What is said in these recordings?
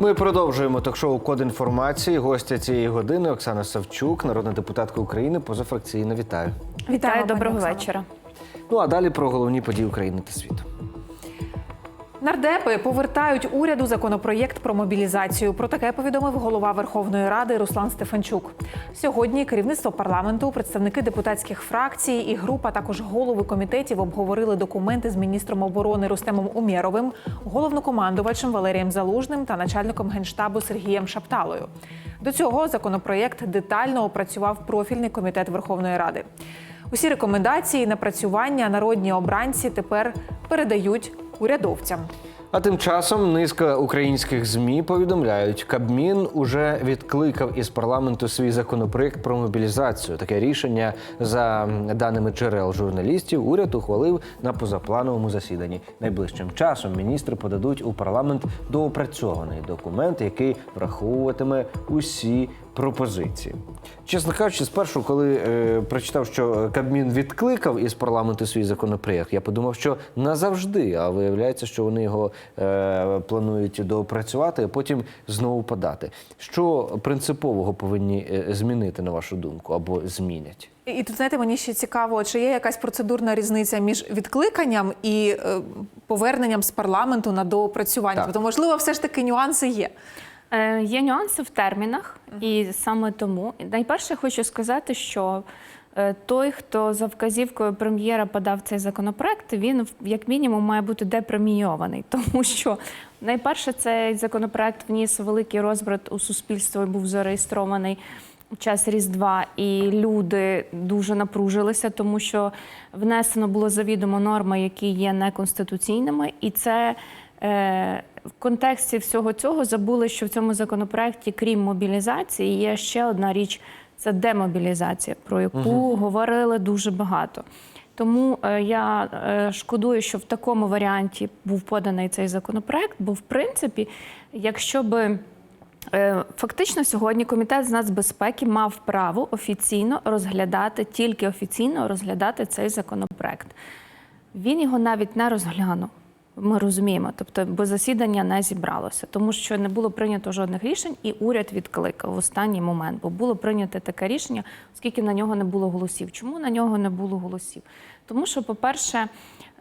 Ми продовжуємо ток-шоу Код інформації. Гостя цієї години Оксана Савчук, народна депутатка України, позафракційна. Вітаю. Вітаю, доброго вечора. Ну а далі про головні події України та світу. Нардепи повертають уряду законопроєкт про мобілізацію. Про таке повідомив голова Верховної Ради Руслан Стефанчук. Сьогодні керівництво парламенту, представники депутатських фракцій і група, також голови комітетів обговорили документи з міністром оборони Рустемом Умєровим, головнокомандувачем Валерієм Залужним та начальником генштабу Сергієм Шапталою. До цього законопроєкт детально опрацював профільний комітет Верховної Ради. Усі рекомендації напрацювання народні обранці тепер передають урядовцям. А тим часом низка українських змі повідомляють, Кабмін уже відкликав із парламенту свій законопроект про мобілізацію. Таке рішення, за даними джерел журналістів, уряд ухвалив на позаплановому засіданні. Найближчим часом міністри подадуть у парламент доопрацьований документ, який враховуватиме усі пропозиції. Чесно кажучи, спершу, коли е, прочитав, що Кабмін відкликав із парламенту свій законопроєкт, я подумав, що назавжди, а виявляється, що вони його е, планують доопрацювати, а потім знову подати. Що принципового повинні е, змінити, на вашу думку, або змінять? І тут знаєте, мені ще цікаво, чи є якась процедурна різниця між відкликанням і е, поверненням з парламенту на доопрацювання. Так. Тобто, можливо, все ж таки нюанси є. Е, Є нюанси в термінах, і саме тому найперше хочу сказати, що е, той, хто за вказівкою прем'єра подав цей законопроект, він як мінімум має бути депремійований, тому що найперше цей законопроект вніс великий розбрат у суспільство і був зареєстрований. У час Різдва і люди дуже напружилися, тому що внесено було завідомо норми, які є неконституційними, і це в контексті всього цього забули, що в цьому законопроекті, крім мобілізації, є ще одна річ це демобілізація, про яку говорили дуже багато. Тому е, я е, шкодую, що в такому варіанті був поданий цей законопроект, бо в принципі, якщо би Е, Фактично, сьогодні комітет з нацбезпеки мав право офіційно розглядати, тільки офіційно розглядати цей законопроект. Він його навіть не розглянув. Ми розуміємо, тобто, бо засідання не зібралося, тому що не було прийнято жодних рішень, і уряд відкликав в останній момент, бо було прийнято таке рішення, оскільки на нього не було голосів. Чому на нього не було голосів? Тому що, по-перше,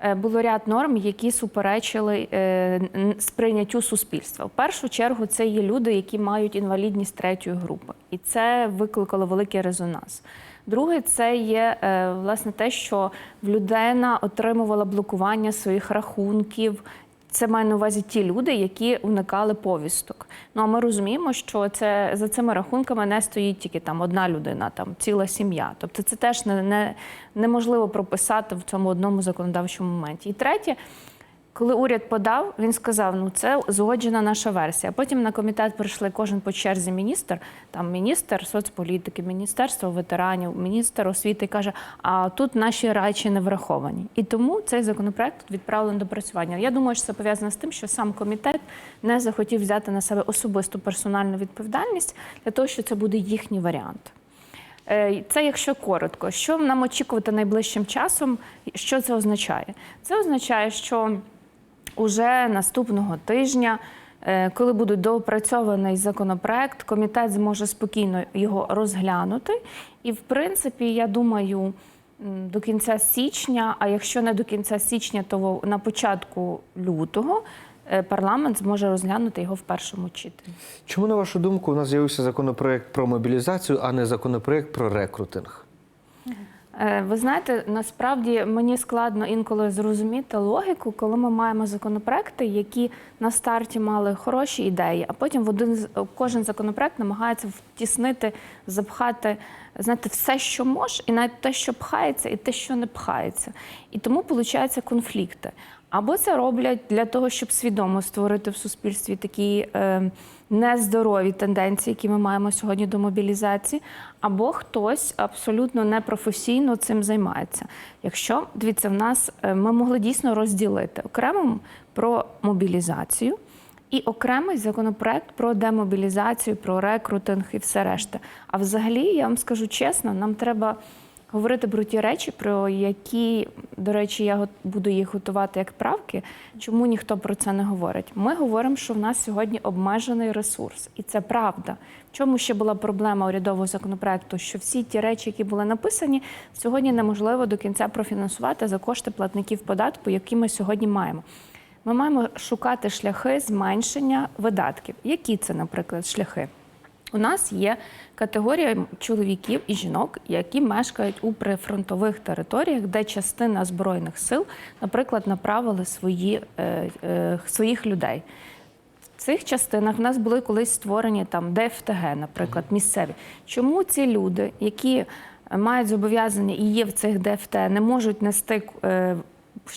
е, було ряд норм, які суперечили е, сприйняттю суспільства. В першу чергу це є люди, які мають інвалідність третьої групи, і це викликало великий резонанс. Друге, це є е, власне те, що людина отримувала блокування своїх рахунків. Це має на увазі ті люди, які уникали повісток. Ну а ми розуміємо, що це за цими рахунками не стоїть тільки там одна людина, там ціла сім'я. Тобто це теж не, не, неможливо прописати в цьому одному законодавчому моменті. І третє, коли уряд подав, він сказав: ну це згоджена наша версія. Потім на комітет прийшли кожен по черзі міністр, там міністр соцполітики, міністерство ветеранів, міністр освіти каже: а тут наші речі не враховані. І тому цей законопроект відправлений до працювання. Я думаю, що це пов'язано з тим, що сам комітет не захотів взяти на себе особисту персональну відповідальність для того, що це буде їхній варіант. Е, Це якщо коротко, що нам очікувати найближчим часом? Що це означає? Це означає, що уже наступного тижня, е, коли буде доопрацьований законопроект, комітет зможе спокійно його розглянути. І, в принципі, я думаю, до кінця січня, а якщо не до кінця січня, то на початку лютого е, парламент зможе розглянути його в першому читанні. Чому, на вашу думку, у нас з'явився законопроект про мобілізацію, а не законопроект про рекрутинг? Е, Ви знаєте, насправді мені складно інколи зрозуміти логіку, коли ми маємо законопроекти, які на старті мали хороші ідеї, а потім в один кожен законопроект намагається втіснити, запхати знаєте, все, що може, і навіть те, що пхається, і те, що не пхається. І тому виходять конфлікти. Або це роблять для того, щоб свідомо створити в суспільстві такі е, нездорові тенденції, які ми маємо сьогодні до мобілізації, або хтось абсолютно непрофесійно цим займається. Якщо дивіться, в нас е, ми могли дійсно розділити окремо про мобілізацію. І окремий законопроект про демобілізацію, про рекрутинг і все решта. А взагалі, я вам скажу чесно, нам треба говорити про ті речі, про які, до речі, я буду їх готувати як правки. Чому ніхто про це не говорить? Ми говоримо, що в нас сьогодні обмежений ресурс, і це правда. В чому ще була проблема урядового законопроекту? Що всі ті речі, які були написані, сьогодні неможливо до кінця профінансувати за кошти платників податку, які ми сьогодні маємо. Ми маємо шукати шляхи зменшення видатків. Які це, наприклад, шляхи? У нас є категорія чоловіків і жінок, які мешкають у прифронтових територіях, де частина збройних сил, наприклад, направили свої, е, е, своїх людей. В цих частинах в нас були колись створені там ДФТГ, наприклад, місцеві. Чому ці люди, які мають зобов'язання і є в цих ДФТ, не можуть нести е,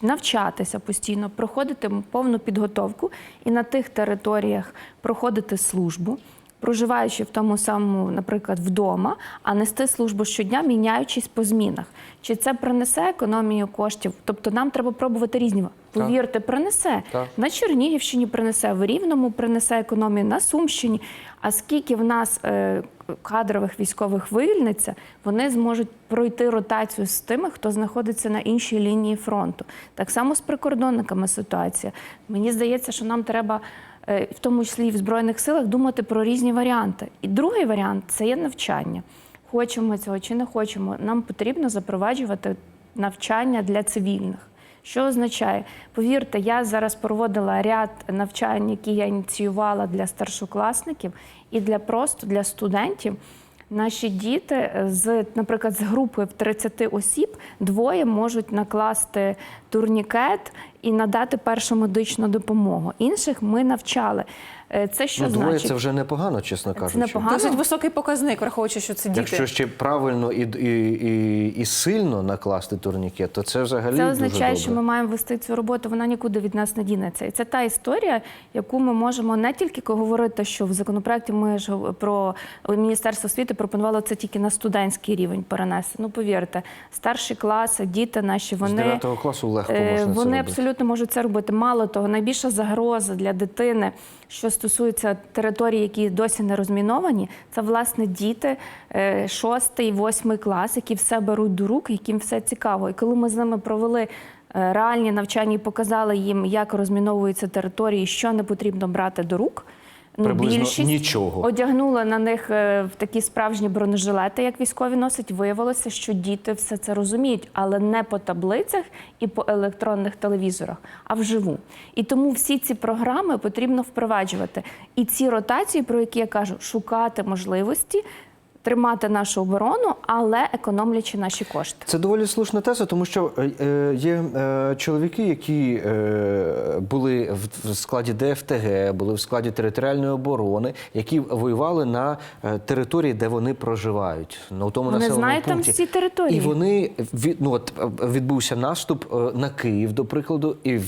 навчатися постійно, проходити повну підготовку і на тих територіях проходити службу? Проживаючи в тому самому, наприклад, вдома, а нести службу щодня, міняючись по змінах. Чи це принесе економію коштів? Тобто нам треба пробувати різні. Повірте, принесе. Так. На Чернігівщині принесе, в Рівному принесе економію, на Сумщині. А скільки в нас е, кадрових військових вивільниться, вони зможуть пройти ротацію з тими, хто знаходиться на іншій лінії фронту. Так само з прикордонниками ситуація. Мені здається, що нам треба. Е, В тому числі і в збройних силах думати про різні варіанти. І другий варіант це є навчання. Хочемо ми цього чи не хочемо. Нам потрібно запроваджувати навчання для цивільних. Що означає? Повірте, я зараз проводила ряд навчань, які я ініціювала для старшокласників і для просто для студентів. Наші діти з, наприклад, з групи в 30 осіб двоє можуть накласти турнікет і надати першу медичну допомогу. Інших ми навчали. Е, Це що ну, двоє значить? це вже непогано, чесно кажучи. непогано. Досить високий показник, враховуючи, що це діти. Якщо ще правильно і, і, і, і сильно накласти турнікет, то це взагалі Це дуже означає, добре. що ми маємо вести цю роботу. Вона нікуди від нас не дінеться. І це та історія, яку ми можемо не тільки говорити, що в законопроекті ми ж про міністерство освіти пропонувало це тільки на студентський рівень перенести. Ну повірте, старші класи, діти наші З вони 9 класу легко Е, можна Вони робити. абсолютно можуть це робити. Мало того, найбільша загроза для дитини, що стосується територій, які досі не розміновані, це власне діти е, шостий, восьмий клас, які все беруть до рук, яким все цікаво. І коли ми з ними провели. е, Реальні навчання і показали їм, як розміновуються території, що не потрібно брати до рук. Ну, Приблизно нічого. Одягнула на них е, в такі справжні бронежилети, як військові носять. Виявилося, що діти все це розуміють, але не по таблицях і по електронних телевізорах, а вживу. І тому всі ці програми потрібно впроваджувати. І ці ротації, про які я кажу, шукати можливості. Тримати нашу оборону, але економлячи наші кошти. Це доволі слушна теза, тому що е, е, є е, чоловіки, які були в, складі ДФТГ, були в складі територіальної оборони, які воювали на території, де вони проживають. На у тому Вони населеному знають там всі території. І вони від, ну, от, відбувся наступ на Київ, до прикладу, і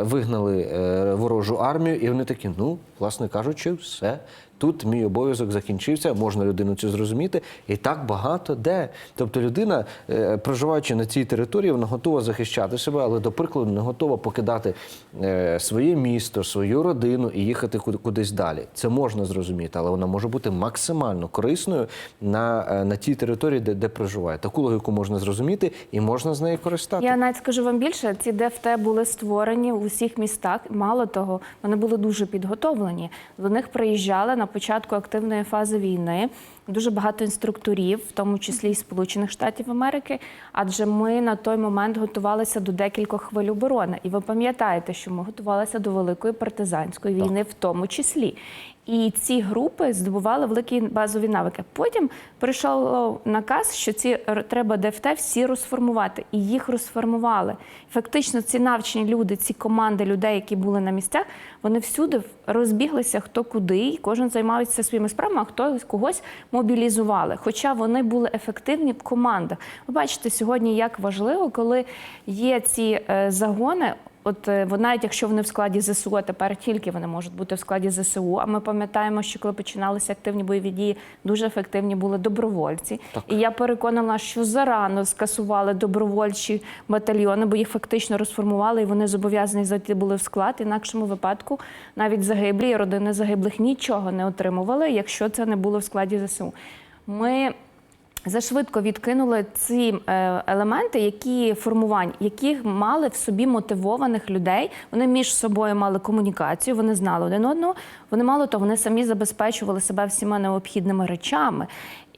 вигнали ворожу армію, і вони такі, ну, власне кажучи, все. Тут мій обов'язок закінчився, можна людину цю зрозуміти, і так багато де. Тобто людина, е, проживаючи на цій території, вона готова захищати себе, але до прикладу не готова покидати е, своє місто, свою родину і їхати куди- кудись далі. Це можна зрозуміти, але вона може бути максимально корисною на, е, на тій території, де, де проживає. Таку логіку можна зрозуміти і можна з нею користатися. Я навіть скажу вам більше, ці ДФТ були створені в усіх містах. Мало того, вони були дуже підготовлені. До них приїжджали на початку активної фази війни дуже багато інструкторів, в тому числі і Сполучених Штатів Америки. Адже ми на той момент готувалися до декількох хвиль оборони. І ви пам'ятаєте, що ми готувалися до великої партизанської війни, в тому числі. І ці групи здобували великі базові навики. Потім прийшов наказ, що ці треба ДФТ всі розформувати, і їх розформували. Фактично, ці навчені люди, ці команди людей, які були на місцях, вони всюди розбіглися хто куди, і кожен займається своїми справами, а хто когось мобілізували. Хоча вони були ефективні в командах. Ви бачите сьогодні, як важливо, коли є ці е, загони. От е, навіть якщо вони в складі ЗСУ, а тепер тільки вони можуть бути в складі ЗСУ. А ми пам'ятаємо, що коли починалися активні бойові дії, дуже ефективні були добровольці. І я переконана, що зарано скасували добровольчі батальйони, бо їх фактично розформували, і вони зобов'язані зайти були в склад. Інакшому випадку навіть загиблі родини загиблих нічого не отримували, якщо це не було в складі ЗСУ. Ми зашвидко відкинули ці е, елементи, які формувань, які мали в собі мотивованих людей. Вони між собою мали комунікацію, вони знали один одного. Вони мало того, вони самі забезпечували себе всіма необхідними речами.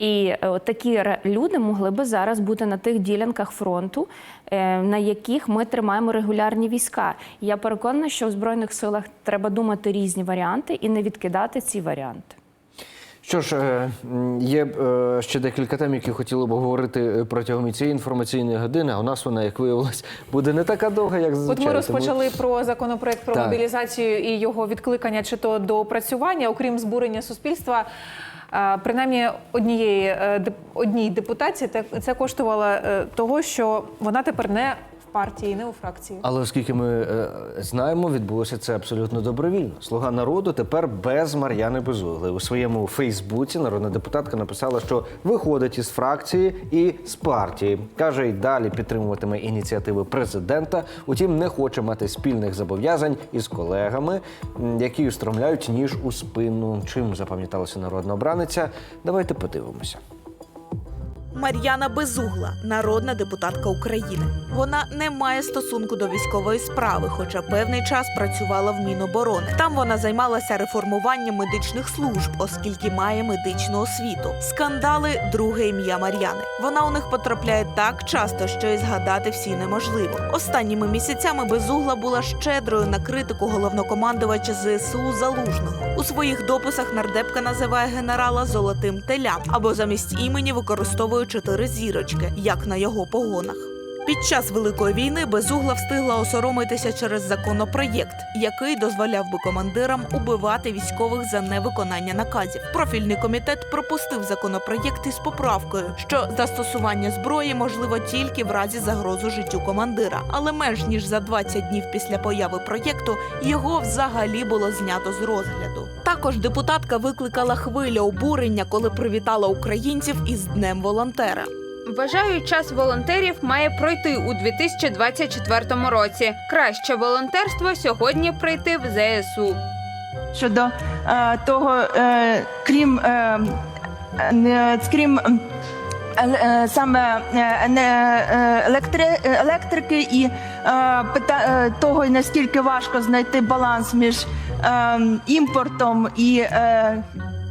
І е, от такі люди могли би зараз бути на тих ділянках фронту, е, на яких ми тримаємо регулярні війська. І я переконана, що в збройних силах треба думати різні варіанти і не відкидати ці варіанти. Що ж, е, є ще декілька тем, які хотіли б говорити протягом цієї інформаційної години. А у нас вона, як виявилось, буде не така довга, як От зазвичай. ми тому- розпочали про законопроект про Так. мобілізацію і його відкликання чи то до опрацювання, окрім збурення суспільства. Принаймні однієї е, одній депутації це коштувало е, того, що вона тепер не партії, не у фракції. Але оскільки ми е, знаємо, відбулося це абсолютно добровільно. Слуга народу тепер без Мар'яни Безугли. У своєму Фейсбуці народна депутатка написала, що виходить із фракції і з партії. каже, й далі підтримуватиме ініціативи президента. Утім, не хоче мати спільних зобов'язань із колегами, які устромляють ніж у спину. Чим запам'яталася народна обраниця? Давайте подивимося. Мар'яна Безугла, народна депутатка України. Вона не має стосунку до військової справи, хоча певний час працювала в Міноборони. Там вона займалася реформуванням медичних служб, оскільки має медичну освіту. Скандали друге ім'я Мар'яни. Вона у них потрапляє так часто, що і згадати всі неможливо. Останніми місяцями Безугла була щедрою на критику головнокомандувача ЗСУ Залужного. У своїх дописах нардепка називає генерала золотим телям або замість імені використовує чотири зірочки, як на його погонах. Під час великої війни Безугла встигла осоромитися через законопроєкт, який дозволяв би командирам убивати військових за невиконання наказів. Профільний комітет пропустив законопроєкт із поправкою, що застосування зброї можливо тільки в разі загрозу життю командира. Але менш ніж за 20 днів після появи проєкту його взагалі було знято з розгляду. Також депутатка викликала хвилю обурення, коли привітала українців із Днем волонтера. Вважаю, час волонтерів має пройти у 2024 році. Краще волонтерство сьогодні прийти в ЗСУ. щодо е, того, е, крім, е, не, крім е, е, саме е, не, е, електри, електрики і е, пита, е, того, наскільки важко знайти баланс між е, імпортом і е,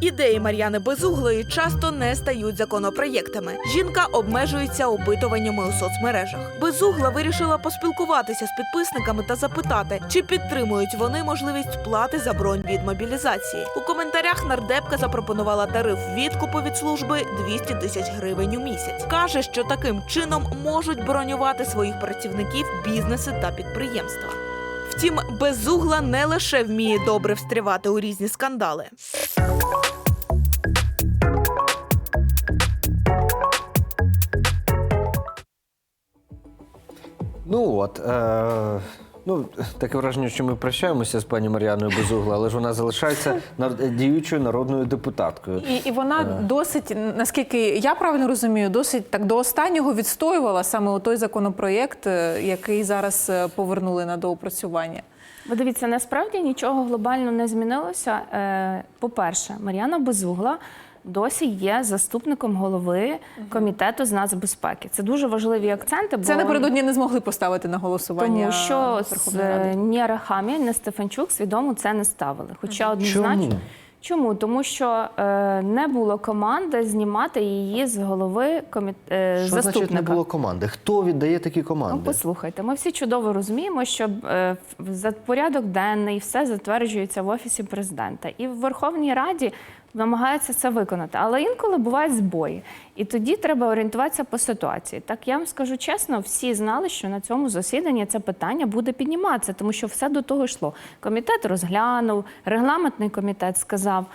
Ідеї Мар'яни Безуглої часто не стають законопроєктами. Жінка обмежується опитуваннями у соцмережах. Безугла вирішила поспілкуватися з підписниками та запитати, чи підтримують вони можливість плати за бронь від мобілізації. У коментарях нардепка запропонувала тариф відкупу від служби 200 тисяч гривень у місяць. каже, що таким чином можуть бронювати своїх працівників бізнеси та підприємства. Втім, безугла не лише вміє добре встрівати у різні скандали. Ну от. Е- Ну, таке враження, що ми прощаємося з пані Мар'яною Безугла, але ж вона залишається діючою народною депутаткою. І, і вона досить, наскільки я правильно розумію, досить так до останнього відстоювала саме той законопроєкт, е, який зараз е, повернули на доопрацювання. Ви дивіться, насправді нічого глобально не змінилося. Е, По-перше, Мар'яна Безугла досі є заступником голови комітету з нацбезпеки. Це дуже важливі акценти. Бо Це напередодні не змогли поставити на голосування. тому, що з- ні Рахамі, ні Стефанчук свідомо це не ставили. Хоча однозначно. Чому? Чому? Тому що е, не було команди знімати її з голови коміт... е, Що заступника. значить не було команди? Хто віддає такі Ну, команди? послухайте, ми всі чудово розуміємо, що е, за порядок денний все затверджується в офісі президента, і в Верховній Раді намагаються це виконати. Але інколи бувають збої, і тоді треба орієнтуватися по ситуації. Так я вам скажу чесно, всі знали, що на цьому засіданні це питання буде підніматися, тому що все до того йшло. Комітет розглянув, регламентний комітет сказав.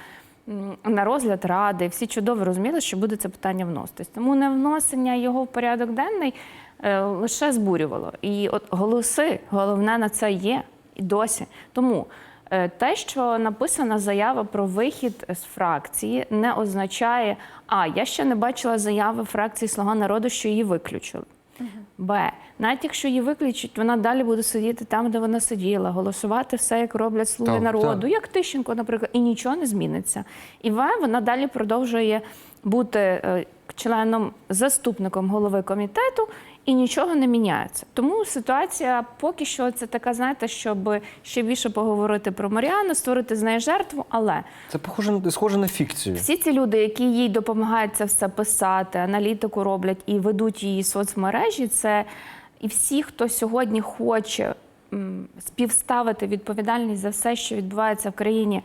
На розгляд ради всі чудово розуміли, що буде це питання вноситись. Тому не вносення його в порядок денний е, лише збурювало. І от голоси, головне на це є і досі. Тому те, що написана заява про вихід з фракції, не означає, а я ще не бачила заяви фракції Слуга народу, що її виключили. Б. Навіть якщо її виключать, вона далі буде сидіти там, де вона сиділа, голосувати все, як роблять слуги Так, народу, так. як Тищенко, наприклад, і нічого не зміниться. І В. Вона далі продовжує бути е, членом, заступником голови комітету, і нічого не міняється. Тому ситуація поки що це така, знаєте, щоб ще більше поговорити про Маріану, створити з неї жертву. Але Це похоже схоже на фікцію. всі ці люди, які їй допомагають це все писати, аналітику роблять і ведуть її соцмережі, це і всі, хто сьогодні хоче співставити відповідальність за все, що відбувається в країні.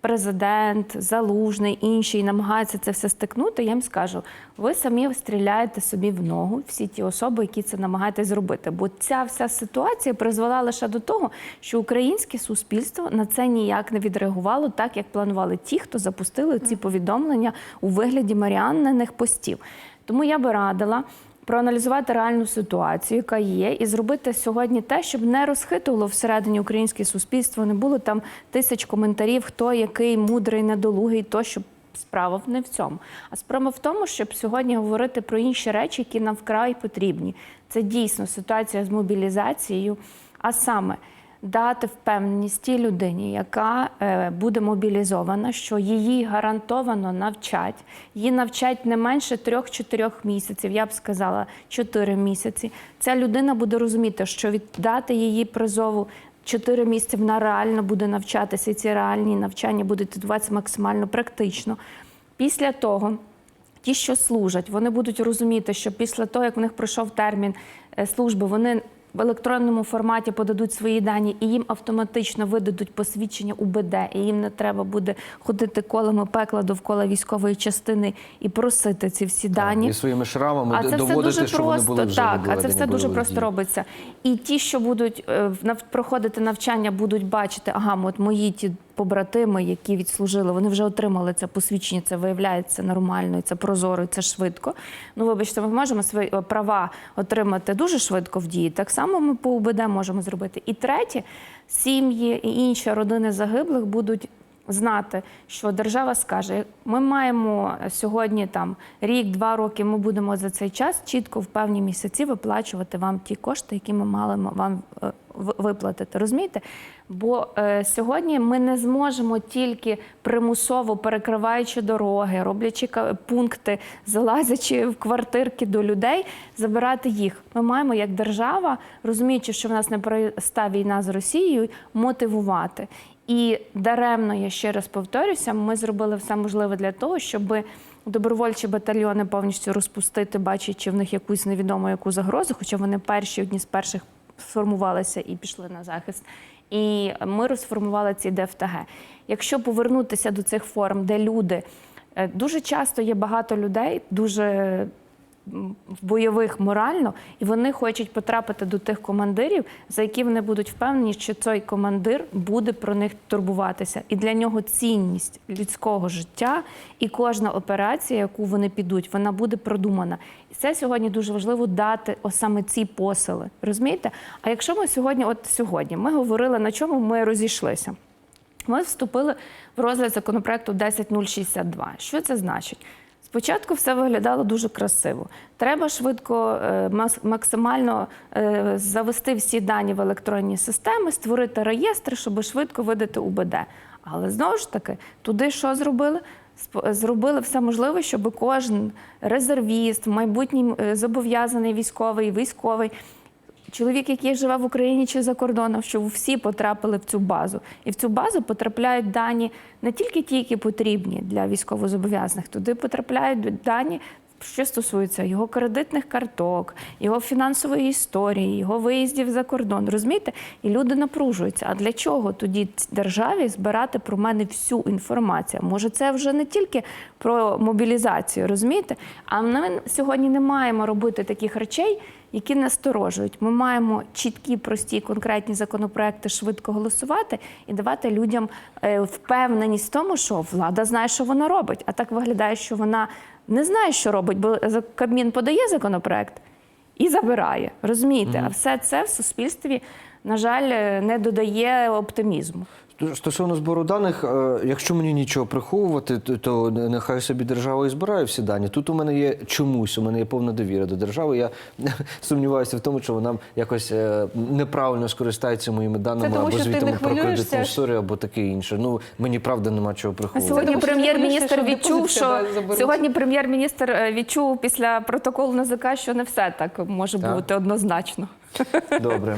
Президент, залужний, інші намагаються це все стикнути. Я їм скажу: ви самі стріляєте собі в ногу, всі ті особи, які це намагаєтесь зробити. Бо ця вся ситуація призвела лише до того, що українське суспільство на це ніяк не відреагувало, так як планували ті, хто запустили ці повідомлення у вигляді маріанниних постів. Тому я би радила проаналізувати реальну ситуацію, яка є, і зробити сьогодні те, щоб не розхитувало всередині українське суспільство, не було там тисяч коментарів, хто який мудрий, недолугий, то щоб. Справа не в цьому, а справа в тому, щоб сьогодні говорити про інші речі, які нам вкрай потрібні. Це дійсно ситуація з мобілізацією, а саме дати впевненість тій людині, яка е, буде мобілізована, що її гарантовано навчать. Її навчать не менше 3-4 місяців, я б сказала 4 місяці. Ця людина буде розуміти, що віддати її призову. Чотири місяці вона реально буде навчатися, і ці реальні навчання будуть відбуватися максимально практично. Після того ті, що служать, вони будуть розуміти, що після того, як в них пройшов термін е, служби, вони в електронному форматі подадуть свої дані і їм автоматично видадуть посвідчення УБД, і їм не треба буде ходити колами пекла довкола військової частини і просити ці всі дані. І своїми шрамами А це все дуже що вони просто були вже так. А це все дуже просто дії. робиться. І ті, що будуть е, проходити навчання, будуть бачити, ага, от мої ті побратими, які відслужили, вони вже отримали це посвідчення. Це виявляється нормально, і це прозоро, і це швидко. Ну, вибачте, ми можемо свої е, права отримати дуже швидко в дії. Так само ми по УБД можемо зробити. І третє, сім'ї і інші родини загиблих будуть знати, що держава скаже, ми маємо сьогодні там рік-два роки. Ми будемо за цей час чітко в певні місяці виплачувати вам ті кошти, які ми мали вам е, виплатити. Розумієте? Бо е, сьогодні ми не зможемо тільки примусово перекриваючи дороги, роблячи пункти, залазячи в квартирки до людей, забирати їх. Ми маємо як держава, розуміючи, що в нас не проста війна з Росією, мотивувати. І даремно, я ще раз повторюся, ми зробили все можливе для того, щоб добровольчі батальйони повністю розпустити, бачачи в них якусь невідому яку загрозу, хоча вони перші, одні з перших сформувалися і пішли на захист. І ми розформували ці ДФТГ. Якщо повернутися до цих форм, де люди е, дуже часто є багато людей, дуже бойових морально, і вони хочуть потрапити до тих командирів, за які вони будуть впевнені, що цей командир буде про них турбуватися. І для нього цінність людського життя і кожна операція, яку вони підуть, вона буде продумана. І це сьогодні дуже важливо дати саме ці посили. Розумієте? А якщо ми сьогодні, от сьогодні, ми говорили, на чому ми розійшлися. Ми вступили в розгляд законопроекту 10062. Що це значить? Спочатку все виглядало дуже красиво. Треба швидко, е, максимально е, завести всі дані в електронні системи, створити реєстр, щоб швидко видати УБД. Але знову ж таки, туди що зробили? Зробили все можливе, щоб кожен резервіст, майбутній е, зобов'язаний військовий, військовий чоловік, який живе в Україні чи за кордоном, щоб всі потрапили в цю базу. І в цю базу потрапляють дані не тільки ті, які потрібні для військовозобов'язаних, туди потрапляють дані. Що стосується його кредитних карток, його фінансової історії, його виїздів за кордон, розумієте? І люди напружуються. А для чого тоді державі збирати про мене всю інформацію? Може, це вже не тільки про мобілізацію, розумієте? А ми сьогодні не маємо робити таких речей, які насторожують. Ми маємо чіткі, прості, конкретні законопроекти швидко голосувати і давати людям е, впевненість в тому, що влада знає, що вона робить. А так виглядає, що вона не знає, що робить, бо Кабмін подає законопроект і забирає. Розумієте? А все це в суспільстві, на жаль, е, не додає оптимізму. Стосовно збору даних, е, якщо мені нічого приховувати, то, нехай собі держава і збирає всі дані. Тут у мене є чомусь, у мене є повна довіра до держави. Я сумніваюся в тому, що вона якось е, неправильно скористається моїми даними тому, або звітами про кредитну історію, або таке інше. Ну мені правда нема чого А приховувати. сьогодні прем'єр-міністр відчув, що сьогодні прем'єр-міністр е, відчув після протоколу НАЗК, що не все так може Так. бути однозначно. Добре.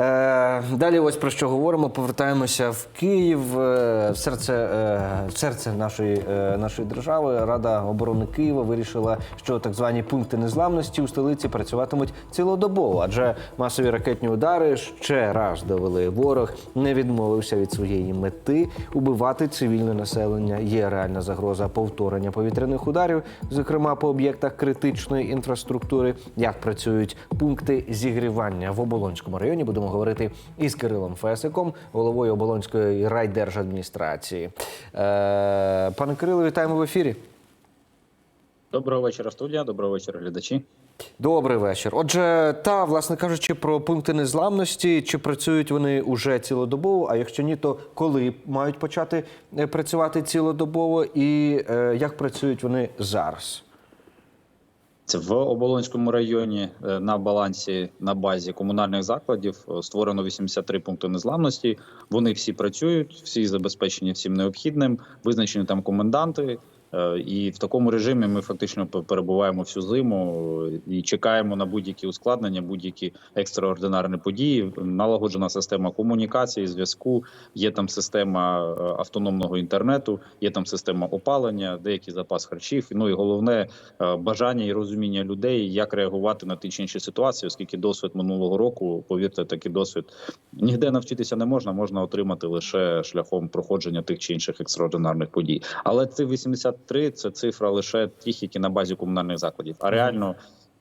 Е, далі, ось про що говоримо. Повертаємося в Київ, е, в серце, е, в серце нашої, нашої держави. Рада оборони Києва вирішила, що так звані пункти незламності у столиці працюватимуть цілодобово, адже масові ракетні удари ще раз довели. Ворог не відмовився від своєї мети убивати цивільне населення. Є реальна загроза повторення повітряних ударів, зокрема по об'єктах критичної інфраструктури. Як працюють пункти зігрівання в Оболонському районі? Будемо говорити із Кирилом Фесиком, головою Оболонської райдержадміністрації. Е, пане Кирило, вітаємо в ефірі. Доброго вечора, студія. Доброго вечора, глядачі. Добрий вечір. Отже, та, власне кажучи, про пункти незламності, чи працюють вони уже цілодобово? А якщо ні, то коли мають почати е, працювати цілодобово, і е, як працюють вони зараз? В Оболонському районі е, на балансі на базі комунальних закладів е, створено 83 пункти незламності. Вони всі працюють, всі забезпечені всім необхідним. Визначені там коменданти. Е, І в такому режимі ми фактично пе- перебуваємо всю зиму е, і чекаємо на будь-які ускладнення, будь-які екстраординарні події. Налагоджена система комунікації, зв'язку. Є там система е, автономного інтернету, є там система опалення, деякий запас харчів. Ну і головне бажання і розуміння людей, як реагувати на ті чи інші ситуації, оскільки досвід минулого року, повірте, такий досвід ніде навчитися не можна, можна отримати лише шляхом проходження тих чи інших екстраординарних подій. Але це 83 – це цифра лише тих, які на базі комунальних закладів. А реально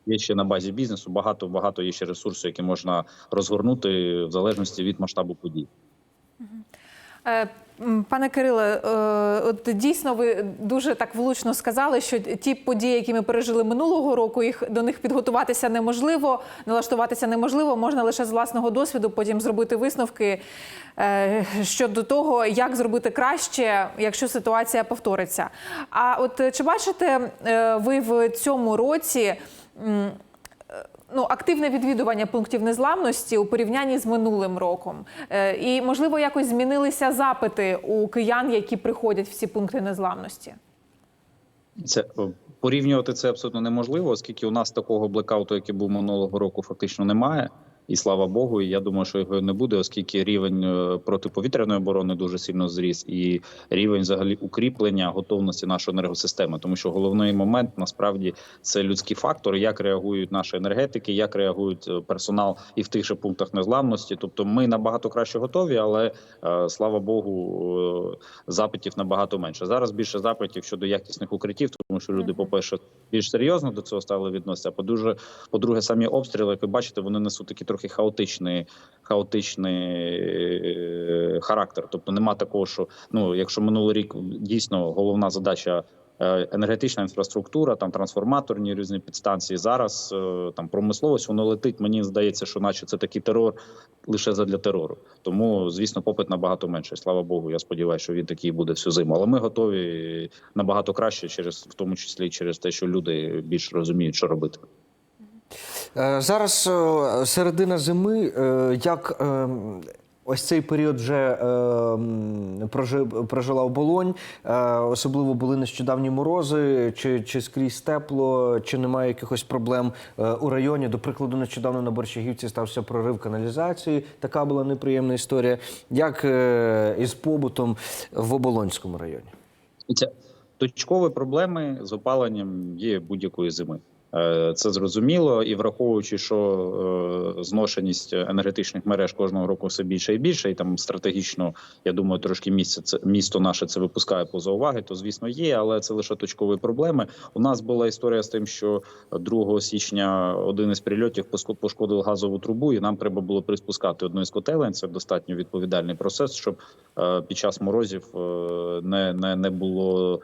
є ще на базі бізнесу багато багато є ще ресурсів, які можна розгорнути в залежності від масштабу подій. Пане Кириле, е, от дійсно ви дуже так влучно сказали, що ті події, які ми пережили минулого року, їх до них підготуватися неможливо, налаштуватися неможливо. Можна лише з власного досвіду потім зробити висновки е, щодо того, як зробити краще, якщо ситуація повториться. А от е, чи бачите ви в цьому році? Ну, активне відвідування пунктів незламності у порівнянні з минулим роком. Е, і, можливо, якось змінилися запити у киян, які приходять в ці пункти незламності. Це порівнювати це абсолютно неможливо, оскільки у нас такого блекауту, який був минулого року, фактично немає. І слава Богу, і я думаю, що його не буде, оскільки рівень е, протиповітряної оборони дуже сильно зріс, і рівень взагалі укріплення готовності нашої енергосистеми. Тому що головний момент насправді це людський фактор, як реагують наші енергетики, як реагують е, персонал і в тих же пунктах незламності. Тобто, ми набагато краще готові, але е, слава Богу, запитів набагато менше. Зараз більше запитів щодо якісних укриттів, тому що люди, по перше, більш серйозно до цього стали відноситися. По дуже по-друге, самі обстріли, як ви бачите, вони несуть такий трохи хаотичний, хаотичний е, характер. Тобто нема такого, що ну, якщо минулий рік дійсно головна задача. е, Енергетична інфраструктура, там трансформаторні різні підстанції. Зараз е, там промисловість воно летить. Мені здається, що наче це такий терор лише задля терору. Тому, звісно, попит набагато менше. Слава Богу, я сподіваюся, що він такий буде всю зиму. Але ми готові набагато краще, через в тому числі через те, що люди більш розуміють, що робити. Е, Зараз е, середина зими. Е, Як ось цей період вже е, прожила оболонь, особливо були нещодавні морози, чи, чи скрізь тепло, чи немає якихось проблем у районі. До прикладу, нещодавно на Борщагівці стався прорив каналізації. Така була неприємна історія. Як із побутом в Оболонському районі? Точкові проблеми з опаленням є будь-якої зими. Е, Це зрозуміло, і враховуючи, що е, зношеність енергетичних мереж кожного року все більше і більше, і там стратегічно, я думаю, трошки місце це місто наше це випускає поза уваги, то звісно є, але це лише точкові проблеми. У нас була історія з тим, що 2 січня один із прильотів пошкодив газову трубу, і нам треба було приспускати одну із котелень. Це достатньо відповідальний процес, щоб е, під час морозів не, не, не було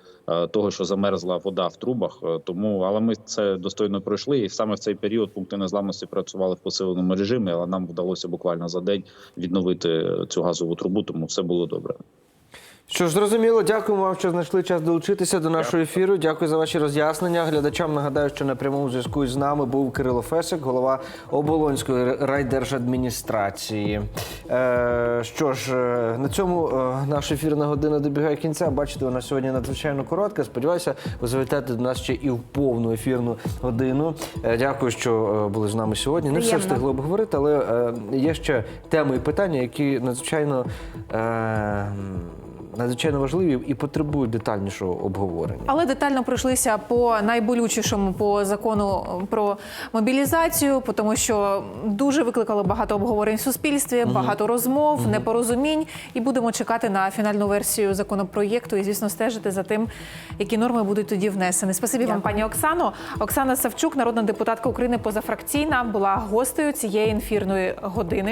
того, що замерзла вода в трубах. Тому, але ми це достатньо достойно пройшли. І саме в цей період пункти незламності працювали в посиленому режимі, але нам вдалося буквально за день відновити цю газову трубу, тому все було добре. Що ж, зрозуміло, дякуємо вам, що знайшли час долучитися до нашого ефіру. Дякую за ваші роз'яснення. Глядачам нагадаю, що на прямому зв'язку з нами був Кирило Фесик, голова Оболонської райдержадміністрації. Е, що ж, е, на цьому е, наша ефірна година добігає кінця. Бачите, вона сьогодні надзвичайно коротка. Сподіваюся, ви завітаєте до нас ще і в повну ефірну годину. Е, дякую, що е, були з нами сьогодні. Не все встигли обговорити, але е, є ще теми і питання, які надзвичайно. Е, надзвичайно важливі і потребують детальнішого обговорення. Але детально пройшлися по найболючішому по закону про мобілізацію, по тому що дуже викликало багато обговорень в суспільстві, багато розмов, непорозумінь. І будемо чекати на фінальну версію законопроєкту і, звісно, стежити за тим, які норми будуть тоді внесені. Спасибі вам, пані Оксано. Оксана Савчук, народна депутатка України позафракційна, була гостею цієї ефірної години.